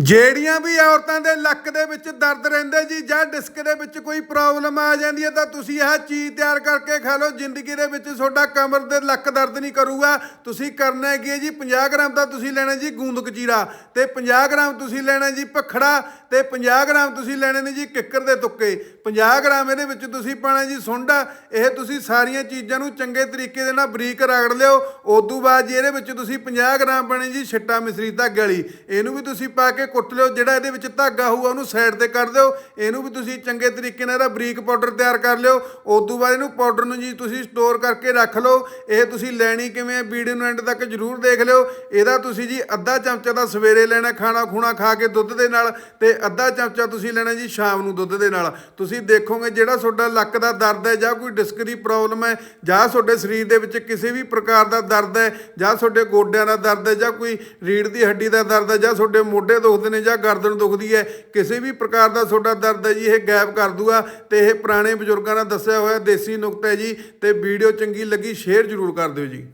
ਜਿਹੜੀਆਂ ਵੀ ਔਰਤਾਂ ਦੇ ਲੱਕ ਦੇ ਵਿੱਚ ਦਰਦ ਰਹਿੰਦੇ ਜੀ ਜਾਂ ਡਿਸਕ ਦੇ ਵਿੱਚ ਕੋਈ ਪ੍ਰੋਬਲਮ ਆ ਜਾਂਦੀ ਹੈ ਤਾਂ ਤੁਸੀਂ ਇਹ ਚੀਜ਼ ਤਿਆਰ ਕਰਕੇ ਖਾ ਲਓ। ਜ਼ਿੰਦਗੀ ਦੇ ਵਿੱਚ ਤੁਹਾਡਾ ਕਮਰ ਦੇ ਲੱਕ ਦਰਦ ਨਹੀਂ ਕਰੂਗਾ। ਤੁਸੀਂ ਕਰਨਾ ਕੀ ਹੈ ਜੀ? 50 ਗ੍ਰਾਮ ਦਾ ਤੁਸੀਂ ਲੈਣਾ ਜੀ ਗੂੰਦ ਕਚੀਰਾ ਤੇ 50 ਗ੍ਰਾਮ ਤੁਸੀਂ ਲੈਣਾ ਜੀ ਪਖੜਾ ਤੇ 50 ਗ੍ਰਾਮ ਤੁਸੀਂ ਲੈਣੇ ਨੇ ਜੀ ਕਿੱਕਰ ਦੇ ਤੁੱਕੇ। 50 ਗ੍ਰਾਮ ਇਹਦੇ ਵਿੱਚ ਤੁਸੀਂ ਪਾਣਾ ਜੀ ਸੁੰਡਾ। ਇਹ ਤੁਸੀਂ ਸਾਰੀਆਂ ਚੀਜ਼ਾਂ ਨੂੰ ਚੰਗੇ ਤਰੀਕੇ ਦੇ ਨਾਲ ਬਰੀਕ ਰਗੜ ਲਿਓ। ਉਦੋਂ ਬਾਅਦ ਜੀ ਇਹਦੇ ਵਿੱਚ ਤੁਸੀਂ 50 ਗ੍ਰਾਮ ਪਾਣੇ ਜੀ ਛਿੱਟਾ ਮਿਸਰੀ ਧਾਗੇ ਵਾਲੀ। ਇਹਨੂੰ ਵੀ ਤੁਸੀਂ ਪਾ ਕੇ ਕੁੱਟ ਲਿਓ। ਜਿਹੜਾ ਇਹਦੇ ਵਿੱਚ ਧਾਗਾ ਹੋਊਗਾ ਉਹਨੂੰ ਸਾਈਡ ਤੇ ਕੱਢ ਦਿਓ। ਇਹਨੂੰ ਵੀ ਤੁਸੀਂ ਚੰਗੇ ਤਰੀਕੇ ਨਾਲ ਇਹਦਾ ਬਰੀਕ ਪਾਊਡਰ ਤਿਆਰ ਕਰ ਲਿਓ। ਉਦੋਂ ਬਾਅਦ ਇਹਨੂੰ ਪਾਊਡਰ ਨੂੰ ਜੀ ਤੁਸੀਂ ਸਟੋਰ ਕਰਕੇ ਰੱਖ ਲਓ। ਇਹ ਤੁਸੀਂ ਲੈਣੀ ਕਿਵੇਂ ਹੈ ਵੀਡੀਓ ਨੂੰ ਐਂਡ ਤੱਕ ਜਰੂਰ ਦੇਖ ਲਿਓ। ਇਹਦਾ ਤੁਸੀਂ ਜੀ ਅੱਧਾ ਚਮਚਾ ਦਾ ਸਵੇਰੇ ਲੈਣਾ, ਖਾਣਾ ਖੂਣਾ ਖਾ ਕੇ ਦੁੱਧ ਦੇ ਨਾਲ। ਤੇ ਅੱਧਾ ਚਮਚਾ ਤੁਸੀਂ ਲੈਣਾ ਜੀ ਸ਼ਾਮ ਨੂੰ ਦੁੱਧ ਦੇ ਨਾਲ। ਤੁਸੀਂ ਦੇਖੋਗੇ ਜਿਹੜਾ ਤੁਹਾਡਾ ਲੱਕ ਦਾ ਦਰਦ ਹੈ ਜਾਂ ਕੋਈ ਡਿਸਕ ਦੀ ਪ੍ਰੋਬਲਮ ਹੈ ਜਾਂ ਤੁਹਾਡੇ ਸਰੀਰ ਦੇ ਵਿੱਚ ਕਿਸੇ ਵੀ ਪ੍ਰਕਾਰ ਦਾ ਦਰਦ ਹੈ ਜਾਂ ਤੁਹਾਡੇ ਗੋਡਿਆਂ ਦਾ ਦਰਦ ਹੈ ਜਾਂ ਕੋਈ ਰੀੜ ਦੀ ਹੱਡੀ ਦਾ ਦਰਦ ਹੈ ਜਾਂ ਤੁਹਾਡੇ ਮੋਢੇ ਦੁਖਦੇ ਨੇ ਜਾਂ ਗਰਦਨ ਦੁਖਦੀ ਹੈ, ਕਿਸੇ ਵੀ ਪ੍ਰਕਾਰ ਦਾ ਤੁਹਾਡਾ ਦਰਦ ਹੈ ਜੀ, ਇਹ ਗਾਇਬ ਕਰ ਦੂਗਾ ਤੇ ਇਹ ਪੁਰਾਣੇ ਬਜ਼ੁਰਗਾਂ ਦਾ ਦੱਸਿਆ ਹੋਇਆ ਦੇਸੀ ਨੁਕਤਾ ਹੈ ਜੀ ਤੇ ਵੀਡੀਓ ਚੰਗੀ ਲੱਗੀ ਸ਼ੇਅਰ ਜ਼ਰੂਰ ਕਰ ਦਿਓ ਜੀ।